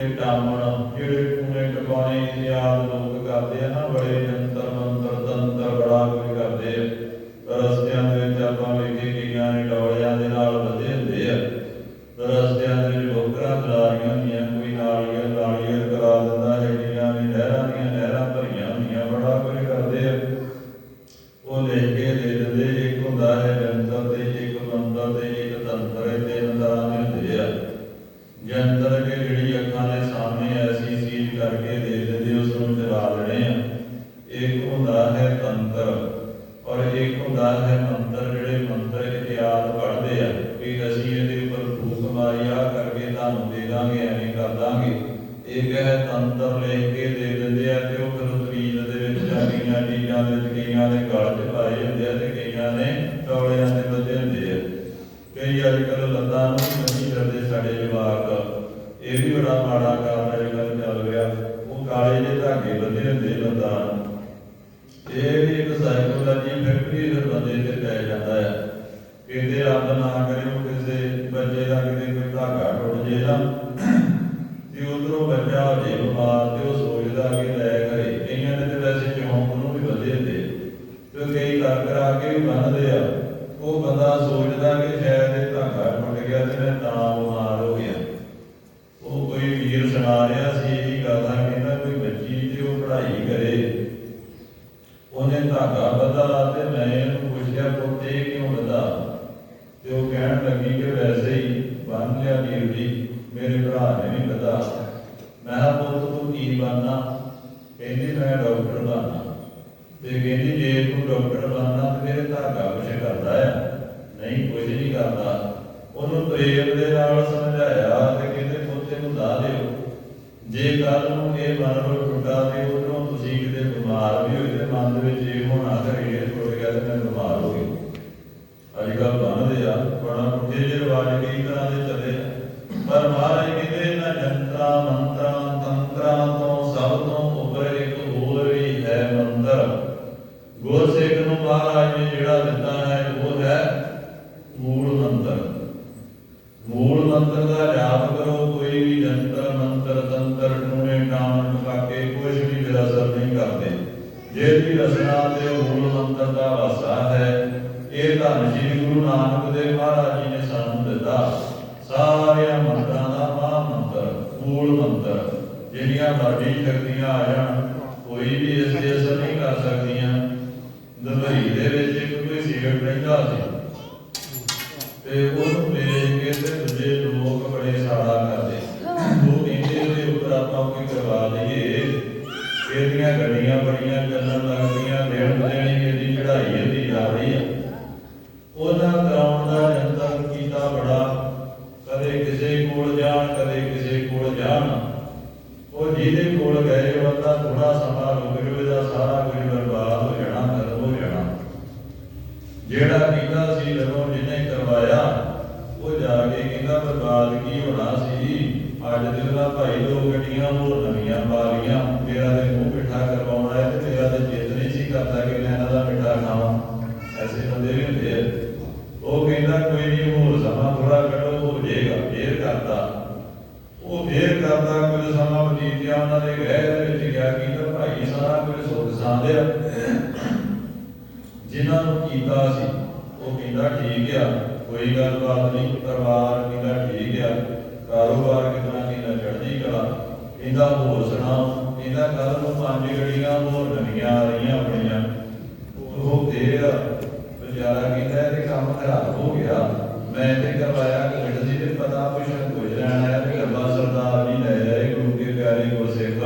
ਟਾਮਣ ਜਿਹੜੇ ਟੂਣੇ ਟਪਾਣੇ ਯਾਦ ਲੋਕ ਕਰਦੇ ਆ ਨਾ, ਬੜੇ ਜੰਤਰ ਮੰਤਰ, ਤੰਤਰ ਬੜਾ ਕੋਈ ਕਰਦੇ ਆ। ਰਸਤਿਆਂ ਦੇ ਵਿੱਚ ਆਪਾਂ ਵੇਖੇ ਕਈਆਂ ਨੇ ਡੋਲਿਆਂ ਦੇ ਨਾਲ ਵਧੇ ਹੁੰਦੇ ਆ। ਰਸਤਿਆਂ ਦੇ ਵਿੱਚ ਲੋਕਰਾਂ ਦਲਾਰੀਆਂ ਇੱਕ ਹੁੰਦਾ ਹੈ ਮੰਤਰ ਜਿਹੜੇ ਮੰਤਰ ਇਤਿਆਦ ਪੜ੍ਹਦੇ ਆ ਕਿ ਅਸੀਂ ਇਹਦੇ ਉੱਪਰ ਫੂਕ ਮਾਰੀ ਕਰਕੇ ਤੁਹਾਨੂੰ ਦੇ ਦਾਂਗੇ, ਐਵੇਂ ਕਰ ਦਾਂਗੇ। ਇੱਕ ਹੈ? ਤੰਤਰ ਲੈ ਕੇ ਦੇ ਦਿੰਦੇ ਆ ਤੇ ਉਹ ਫਿਰ ਮਰੀਜ਼ ਦੇ ਵਿੱਚ ਜਾਂ ਕਈਆਂ ਦੇ ਵਿੱਚ ਕਈਆਂ ਦੇ ਗਲ 'ਚ ਪਾਏ ਹੁੰਦੇ ਆ ਤੇ ਕਈਆਂ ਨੇ ਟੌਲਿਆਂ ਦੇ ਬੱਧੇ ਹੁੰਦੇ ਆ। ਕਈ ਅੱਜ ਕੱਲ ਲੱਤਾਂ ਨੂੰ ਨਹੀਂ ਕਰਦੇ ਸਾਡੇ ਜਵਾਕ। ਇਹ ਵੀ ਬੜਾ ਮਾੜਾ ਕਾਰਨ ਅੱਜ ਕੱਲ੍ਹ ਚੱਲ ਰਿਹਾ। ਉਹ ਕਾਲੇ ਦੇ ਧਾਗੇ ਬੰਦੇ ਹੁੰਦੇ ਲੱਤਾਂ ਇਹ ਵੀ ਇੱਕ ਸਾਈਕੋਲੋਜੀ ਫੈਕਟਰੀ ਬੰਦੇ ਤੇ ਪੈ ਜਾਂਦਾ ਹੈ ਕਹਿੰਦੇ ਰੱਬ ਨਾ ਕਰਿਓ ਕਿਸੇ ਬੱਚੇ ਦਾ ਕਿਤੇ ਕੋਈ ਧਾਗਾ ਟੁੱਟ ਜੇ ਨਾ ਤੇ ਉਧਰੋਂ ਬੱਚਾ ਹੋ ਜੇ ਬਿਮਾਰ ਤੇ ਉਹ ਸੋਚਦਾ ਕਿ ਲੈ ਘਰੇ, ਕਈਆਂ ਨੇ ਤੇ ਵੈਸੇ ਚੌਂਕ ਨੂੰ ਵੀ ਵਧੇ ਹੁੰਦੇ ਤੇ ਕਈ ਕਰ ਕਰਾ ਕੇ ਵੀ ਬੰਨਦੇ ਆ। ਤੇ ਕਹਿੰਦੀ ਜੇ ਤੂੰ ਡਾਕਟਰ ਬਣਨਾ ਤੇ ਮੇਰੇ ਧਾਗਾ ਕੁਛ ਕਰਦਾ ਆ। ਨਹੀਂ ਕੁਝ ਨਹੀਂ ਕਰਦਾ। ਉਹਨੂੰ ਪ੍ਰੇਮ ਦੇ ਨਾਲ ਸਮਝਾਇਆ ਤੇ ਕਹਿੰਦੇ ਪੁੱਤੇ ਨੂੰ ਲਾ ਦਿਓ। ਜੇ ਕੱਲ ਨੂੰ ਇਹ ਮਨੋਂ ਟੁੱਟਾ ਤੇ ਉਧਰੋਂ ਤੁਸੀਂ ਕਿਤੇ ਬਿਮਾਰ ਵੀ ਹੋਏ ਤੇ ਮਨ ਦੇ ਵਿੱਚ ਇਹ ਹੋਣਾ ਕਿ ਟੁੱਟ ਗਿਆ ਤੇ ਮੈਂ ਬਿਮਾਰ ਹੋ ਗਈ ਅੱਜ ਕੱਲ੍ਹ ਬੰਨਦੇ ਆ, ਬੜਾ ਪੁੱਠੇ ਜਿਹੇ ਰਿਵਾਜ ਕਈ ਤਰ੍ਹਾਂ ਦੇ ਚੱਲੇ ਪਰ ਮਹਾਰਾਜ ਕਹਿੰਦੇ ਇਹਨਾਂ ਜੰਤਰਾਂ ਮੰਤਰਾਂ ਮੰਤਰ ਦਾ ਜਾਪ ਕਰੋ, ਕੋਈ ਵੀ ਜੰਤਰ, ਮੰਤਰ, ਤੰਤਰ ਟੂਣੇ ਟਾਮਣ ਟਪਾਕੇ ਕੁਝ ਵੀ ਮੇਰਾ ਅਸਰ ਨਹੀਂ ਕਰਦੇ। ਜੇ ਵੀ ਰਸਨਾ ਤੇ ਮੂਲ ਮੰਤਰ ਦਾ ਵਾਸਾ ਹੈ, ਇਹ ਧੰਨ ਸ੍ਰੀ ਗੁਰੂ ਨਾਨਕ ਦੇਵ ਮਹਾਰਾਜ ਜੀ ਨੇ ਸਾਨੂੰ ਦਿੱਤਾ। ਸਾਰਿਆਂ ਮੰਤਰਾਂ ਦਾ ਮਹਾ ਮੰਤਰ ਮੂਲ ਮੰਤਰ, ਜਿਹੜੀਆਂ ਸਾਡੀ ਸ਼ਕਤੀਆਂ ਆ ਜਾਣ, ਕੋਈ ਵੀ ਇਸ ਤੇ ਅਸਰ ਨਹੀਂ ਕਰ ਸਕਦੀਆਂ। ਇਹਦੀਆਂ ਗੱਡੀਆਂ ਬੜੀਆਂ ਚੱਲਣ ਲੱਗਦੀਆਂ ਦੇਣ ਦੇਣੀ ਇਹਦੀ ਚੜ੍ਹਾਈ ਇਹਦੀ ਜਾ ਰਹੀ ਆ। ਉਹਨਾਂ ਕਰਾਉਣ ਦਾ ਜੰਤਰ ਕੀਤਾ ਬੜਾ, ਕਦੇ ਕਿਸੇ ਕੋਲ ਜਾਣ, ਕਦੇ ਕਿਸੇ ਕੋਲ ਜਾਣ। ਉਹ ਜਿਹਦੇ ਕੋਲ ਗਏ ਉਹਦਾ ਥੋੜਾ ਸਮਾਂ ਰੁਕ ਜਾਵੇ ਸਾਰਾ ਕੁਝ ਬਰਬਾਦ ਹੋ ਜਾਣਾ, ਖਤਮ ਹੋ ਜਾਣਾ। ਜਿਹੜਾ ਕਹਿੰਦਾ ਹੋਣਾ ਸੀ ਅੱਜ ਦੇ ਉਹਦਾ ਭਾਈ ਦੋ ਗੱਡੀਆਂ ਹੋਰ ਨਵੀਆਂ ਪਾ ਲਈਆਂ। ਮੇਰਾ ਮੂੰਹ ਮਿੱਠਾ ਕਰਵਾਉਣਾ ਹੈ ਤੇ ਮੇਰਾ ਤੇ ਜਿੱਦ ਨਹੀਂ ਸੀ ਕਰਦਾ ਕਿ ਮੈਂ ਇਹਨਾਂ ਦਾ ਮਿੱਠਾ ਖਾਵਾਂ। ਐਸੇ ਬੰਦੇ ਵੀ ਹੁੰਦੇ ਆ। ਉਹ ਕਹਿੰਦਾ, ਕੋਈ ਨਹੀਂ, ਹੋਰ ਸਮਾਂ ਥੋੜਾ ਕੱਢੋ, ਹੋ ਜਾਏਗਾ, ਫੇਰ ਕਰਦਾ। ਉਹ ਫੇਰ ਕਰਦਾ, ਕੁਝ ਸਮਾਂ ਬਤੀਤ ਗਿਆ, ਉਹਨਾਂ ਦੇ ਗ੍ਰਹਿ ਦੇ ਵਿੱਚ ਗਿਆ ਕਹਿੰਦਾ ਭਾਈ ਸਾਰਾ ਕੁਝ ਸੁੱਖ ਸਾਂਦਿਆ ਜਿਨ੍ਹਾਂ ਨੂੰ ਕੀਤਾ ਸੀ, ਉਹ ਕਹਿੰਦਾ, ਠੀਕ ਆ। ਕੋਈ ਗੱਲਬਾਤ ਨਹੀਂ, ਪਰਿਵਾਰ ਕਹਿੰਦਾ ਠੀਕ ਆ, ਕਾਰੋਬਾਰ ਕਿਤਨਾ ਕਹਿੰਦਾ ਚੜ੍ਹਦੀ ਕਲਾ ਕਹਿੰਦਾ ਹੋਰ ਸੁਣਾਓ ਕਹਿੰਦਾ ਕੱਲ ਨੂੰ ਪੰਜ ਗੜੀਆਂ ਹੋਰ ਨਵੀਆਂ ਆ ਰਹੀਆਂ ਆਪਣੀਆਂ। ਉਹ ਫੇਰ ਵਿਚਾਰਾ ਕਹਿੰਦਾ ਇਹ ਕੰਮ ਖਰਾਬ ਹੋ ਗਿਆ, ਮੈਂ ਤੇ ਕਰਵਾਇਆ ਕਿ ਸੀ ਤੇ ਪਤਾ ਪੁੱਛਣ ਕੋਈ ਲੈਣ ਆਇਆ ਤੇ ਗੱਬਾ ਸਰਦਾਰ ਜੀ ਲੈ ਜਾਏ, ਗੁਰੂ ਕੇ ਪਿਆਰੇ ਗੁਰਸਿੱਖ।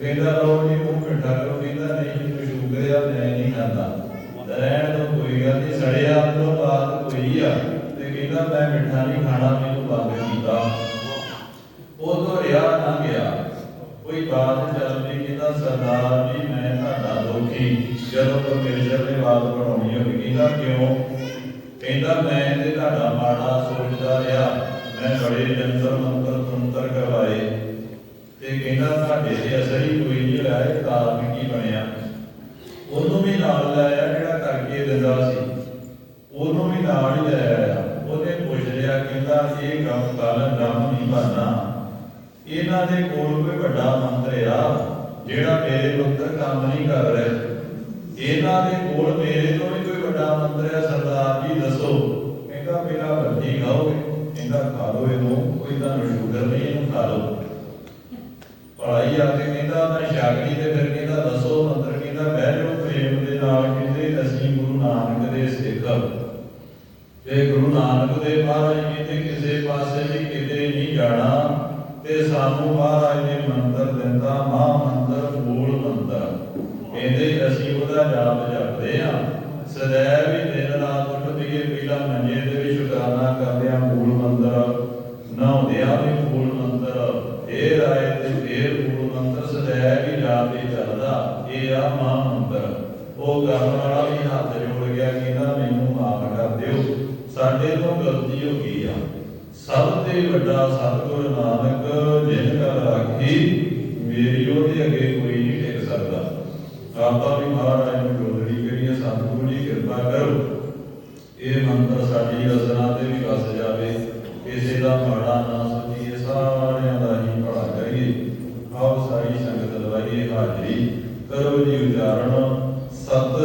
ਕਹਿੰਦਾ ਲੋ ਜੀ ਮੂੰਹ ਮਿੱਠਾ ਕਰੋ, ਕਹਿੰਦਾ ਨਹੀਂ ਜੀ ਸ਼ੂਗਰ ਆ, ਮੈਂ ਨਹੀਂ ਖਾਂਦਾ ਰਹਿਣ ਤੋਂ ਕੋਈ ਗੱਲ ਨਹੀਂ ਸੜਿਆ ਤੋਂ ਬਾਅਦ ਕੋਈ ਆ। ਤੇ ਕਹਿੰਦਾ, ਮੈਂ ਮਿੱਠਾ ਨਹੀਂ ਖਾਣਾ, ਮੈਨੂੰ ਬੰਦ ਕੀਤਾ। ਉਹ ਤੋਂ ਰਿਆ ਨਾ ਗਿਆ। ਕੋਈ ਬਾਤ ਚੱਲਦੀ ਕਹਿੰਦਾ ਸਰਦਾਰ ਜੀ, ਮੈਂ ਤੁਹਾਡਾ ਦੋਖੀ। ਜਦੋਂ ਪਰਮੇਸ਼ਰ ਨੇ ਬਾਤ ਬਣਾਉਣੀ ਹੋਵੇ ਕਹਿੰਦਾ, ਕਿਉਂ? ਕਹਿੰਦਾ, ਮੈਂ ਤੇ ਤੁਹਾਡਾ ਮਾੜਾ ਸੋਚਦਾ ਰਿਹਾ। ਮੈਂ ਬੜੇ ਜੰਤਰ ਮੰਤਰ ਤੰਤਰ ਕਰਵਾਏ। ਤੇ ਕਹਿੰਦਾ, ਤੁਹਾਡੇ ਤੇ ਅਸਰ ਹੀ ਕੋਈ ਨਹੀਂ ਹੋਇਆ ਇਹ ਕਾਰਨ ਕੀ ਬਣਿਆ? ਉਹਨੂੰ ਵੀ ਨਾਲ ਲਾਇਆ ਜਿਹੜਾ ਕਰਕੇ ਦਿੰਦਾ ਸੀ। ਉਹਨੂੰ ਵੀ ਨਾਲ ਹੀ ਲੈ ਆਇਆ। ਉਹਨੇ ਪੁੱਛ ਲਿਆ, ਕਹਿੰਦਾ, ਇਹ ਕੰਮ ਕੱਲ ਡਰਮ ਨਹੀਂ ਬਣਨਾ। ਇਹਨਾਂ ਦੇ ਕੋਲ ਕੋਈ ਵੱਡਾ ਮੰਤਰ ਆ, ਜਿਹੜਾ ਮੇਰੇ ਮੰਤਰ ਕੰਮ ਨਹੀਂ ਕਰ ਰਿਹਾ। ਇਹਨਾਂ ਦੇ ਕੋਲ ਮੇਰੇ ਤੋਂ ਵੀ ਕੋਈ ਵੱਡਾ ਮੰਤਰ ਹੈ ਸਰਦਾਰ ਜੀ, ਦੱਸੋ। ਕਹਿੰਦਾ ਮੇਰਾ ਵੱਡੀ ਖਾਓਗੇ। ਕਹਿੰਦਾ, ਖਾ ਲਓ ਇਹਨੂੰ। ਕੋਈ ਤੁਹਾਨੂੰ ਸ਼ੂਗਰ ਨਹੀਂ, ਇਹਨੂੰ ਖਾ ਲਓ। ਪੜਾਈ ਆ ਕੇ ਕਹਿੰਦਾ ਮੈਂ ਸ਼ਾਗਰੀ ਤੇ ਫਿਰ ਕਹਿੰਦਾ ਦੱਸੋ ਮੰਤਰ ਕਹਿੰਦਾ ਬਹਿ ਜਾਓ ਪ੍ਰੇਮ ਦੇ ਨਾਲ ਕਹਿੰਦੇ ਅਸੀਂ ਗੁਰੂ ਨਾਨਕ ਦੇ ਸਿੱਖ। ਤੇ ਗੁਰੂ ਨਾਨਕ ਦੇ ਮਹਾਰਾਜ ਕਹਿੰਦੇ ਕਿਸੇ ਪਾਸੇ ਵੀ ਕਿਤੇ ਨਹੀਂ ਜਾਣਾ ਤੇ ਸਾਨੂੰ ਮਹਾਰਾਜ ਨੇ ਮੰਤਰ ਦਿੰਦਾ ਮਹਾ ਮੰਤਰ ਮੂਲ ਮੰਤਰ। ਕਹਿੰਦੇ ਅਸੀਂ ਉਹਦਾ ਜਾਪ ਜਪਦੇ ਆ ਸदैव ਹੀ ਦਿਨ ਰਾਤ ਉੱਠਦੇ ਪਹਿਲਾਂ ਮੰਜੇ ਦੇ ਵੀ ਸ਼ੁਕਰਾਨਾ ਕਰਦੇ ਆ ਮੂਲ ਮੰਦਰ ਨਹਾਉਂਦਿਆਂ ਵੀ ਤੋਂ ਗਲਤੀ ਆ? ਸਭ ਤੋਂ ਵੱਡਾ ਸਤਿਗੁਰ ਨਾਨਕ, ਜਿਨ ਕਰ ਰਾਖੀ ਮੇਰੀ ਉਹਦੇ ਅੱਗੇ ਕੋਈ ਨਹੀਂ ਟਿਕ ਸਕਦਾ। ਆਪਾਂ ਵੀ ਮਹਾਰਾਜ ਨੂੰ ਜੋੜੜੀ ਕਰੀਏ ਸਤਿਗੁਰੂ ਜੀ, ਕਿਰਪਾ ਕਰੋ। ਇਹ ਮੰਤਰ ਸਾਡੀ ਰਸਨਾ ਤੇ ਵੀ ਵਸ ਜਾਵੇ। ਕਿਸੇ ਦਾ ਮਾੜਾ ਨਾ ਸੋਚੀਏ, ਸਾਰਿਆਂ ਦਾ ਹੀ ਭਲਾ ਕਰੀਏ। ਆਓ ਸਾਰੀ ਸੰਗਤ ਲਵਾਈਏ ਹਾਜ਼ਰੀ। ਕਰੋ ਜੀ ਉਚਾਰਨ। ਸਤ